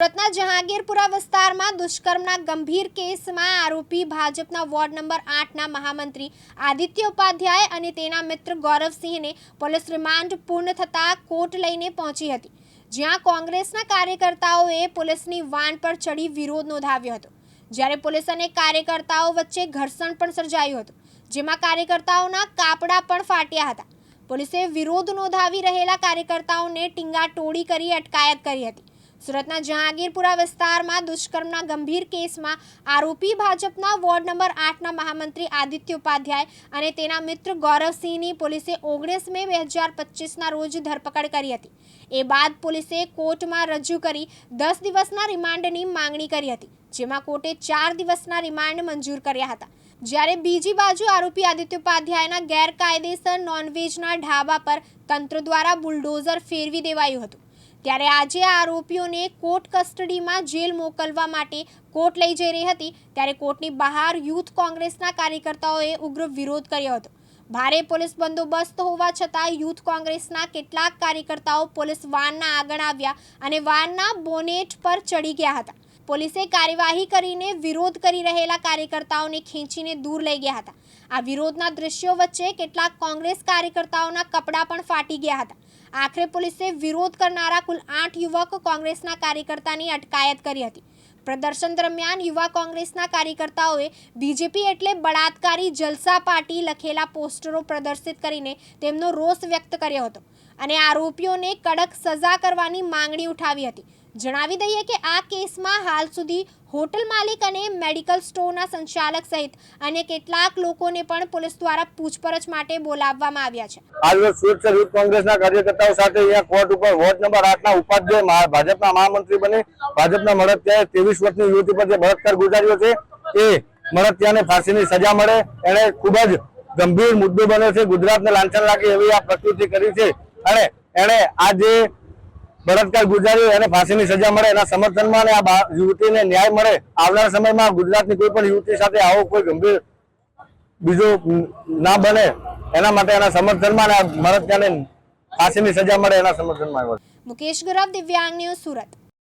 સુરતના જહાંગીરપુરા વિસ્તારમાં દુષ્કર્મના ગંભીર કેસમાં આરોપી ભાજપના વોર્ડ નંબર આઠના મહામંત્રી આદિત્ય ઉપાધ્યાય અને તેના મિત્ર ગૌરવસિંહને પોલીસ રિમાન્ડ પૂર્ણ થતાં કોર્ટ લઈને પહોંચી હતી, જ્યાં કોંગ્રેસના કાર્યકર્તાઓએ પોલીસની વાન પર ચડી વિરોધ નોંધાવ્યો હતો. જ્યારે પોલીસ અને કાર્યકર્તાઓ વચ્ચે ઘર્ષણ પણ સર્જાયું હતું, જેમાં કાર્યકર્તાઓના કાપડા પણ ફાટ્યા હતા. પોલીસે વિરોધ નોંધાવી રહેલા કાર્યકર્તાઓને ટીંગાટોળી કરી અટકાયત કરી હતી. સુરતના જહાંગીરપુરા વિસ્તારમાં દુષ્કર્મના ગંભીર કેસમાં આરોપી ભાજપના વોર્ડ નંબર આઠના મહામંત્રી આદિત્ય ઉપાધ્યાય અને તેના મિત્ર ગૌરવસિંહની પોલીસે ઓગણીસ મે બે હજાર પચીસના રોજ ધરપકડ કરી હતી. એ બાદ પોલીસે કોર્ટમાં રજૂ કરી દસ દિવસના રિમાન્ડની માંગણી કરી હતી, જેમાં કોર્ટે ચાર દિવસના રિમાન્ડ મંજૂર કર્યા હતા. જ્યારે બીજી બાજુ આરોપી આદિત્ય ઉપાધ્યાયના ગેરકાયદેસર નોનવેજના ઢાબા પર તંત્ર દ્વારા બુલડોઝર ફેરવી દેવાયું હતું. ત્યારે આજે આ આરોપીઓને કોર્ટ કસ્ટડીમાં જેલ મોકલવા માટે કોર્ટ લઈ જઈ રહી હતી. ત્યારે કોર્ટની બહાર યુથ કોંગ્રેસના કાર્યકર્તાઓએ ઉગ્ર વિરોધ કર્યો હતો. ભારે પોલીસ બંદોબસ્ત હોવા છતાં યુથ કોંગ્રેસના કેટલાક કાર્યકર્તાઓ પોલીસ વાનના આગળ આવ્યા અને વાનના બોનેટ પર ચડી ગયા હતા. પોલીસે કાર્યવાહી કરીને વિરોધ કરી રહેલા કાર્યકર્તાઓને ખેંચીને દૂર લઈ ગયા હતા. આ વિરોધના દ્રશ્યો વચ્ચે કેટલાક કોંગ્રેસ કાર્યકર્તાઓના કપડાં પણ ફાટી ગયા હતા. આખરે પોલીસે વિરોધ કરનારા કુલ આઠ યુવક કોંગ્રેસના કાર્યકર્તાની અટકાયત કરી હતી. પ્રદર્શન દરમિયાન યુવા કોંગ્રેસના કાર્યકર્તાઓએ બીજેપી એટલે બળાત્કારી જલસા પાર્ટી લખેલા પોસ્ટરો પ્રદર્શિત કરીને તેમનો રોષ વ્યક્ત કર્યો હતો અને આરોપીઓને કડક સજા કરવાની માંગણી ઉઠાવી હતી. જણાવી દઈએ કે આ કેસમાં હાલ સુધી હોટલ માલિક અને મેડિકલ સ્ટોરના સંચાલક સહિત અન્ય કેટલાક લોકોને પણ પોલીસ દ્વારા પૂછપરછ માટે બોલાવવામાં આવ્યા છે. આજરોજ સુરત શહેર કોંગ્રેસના કાર્યકર્તાઓ સાથે અહીંયા કોર્ટ ઉપર વોર્ડ નંબર આઠના ઉપાધ્યાય ભાજપના મહામંત્રી બની. ભાજપના મળતિયાએ ત્રેવીસ વર્ષની યુવતી પર જે બળાત્કાર ગુજાર્યો છે, એ મળતિયાને ફાંસીની સજા મળે. એને ખૂબ જ ગંભીર મુદ્દો બન્યો છે. ગુજરાતને લાંછન લાગે એવી આ પ્રકૃતિ કરી છે. અને એને આ જે બળાત્કાર ગુજાર્યો એને ફાંસીની સજા મળે એના સમર્થનમાં અને આ યુવતીને ન્યાય મળે. આવનારા સમયમાં ગુજરાતની કોઈ પણ યુવતી સાથે આવો કોઈ ગંભીર બીજો ના બને એના માટે એના સમર્થનમાં અને મળતિયાને ફાંસીની સજા મળે એના સમર્થનમાં મુકેશ ગરવ દિવ્યાંગ ન્યૂઝ સુરત.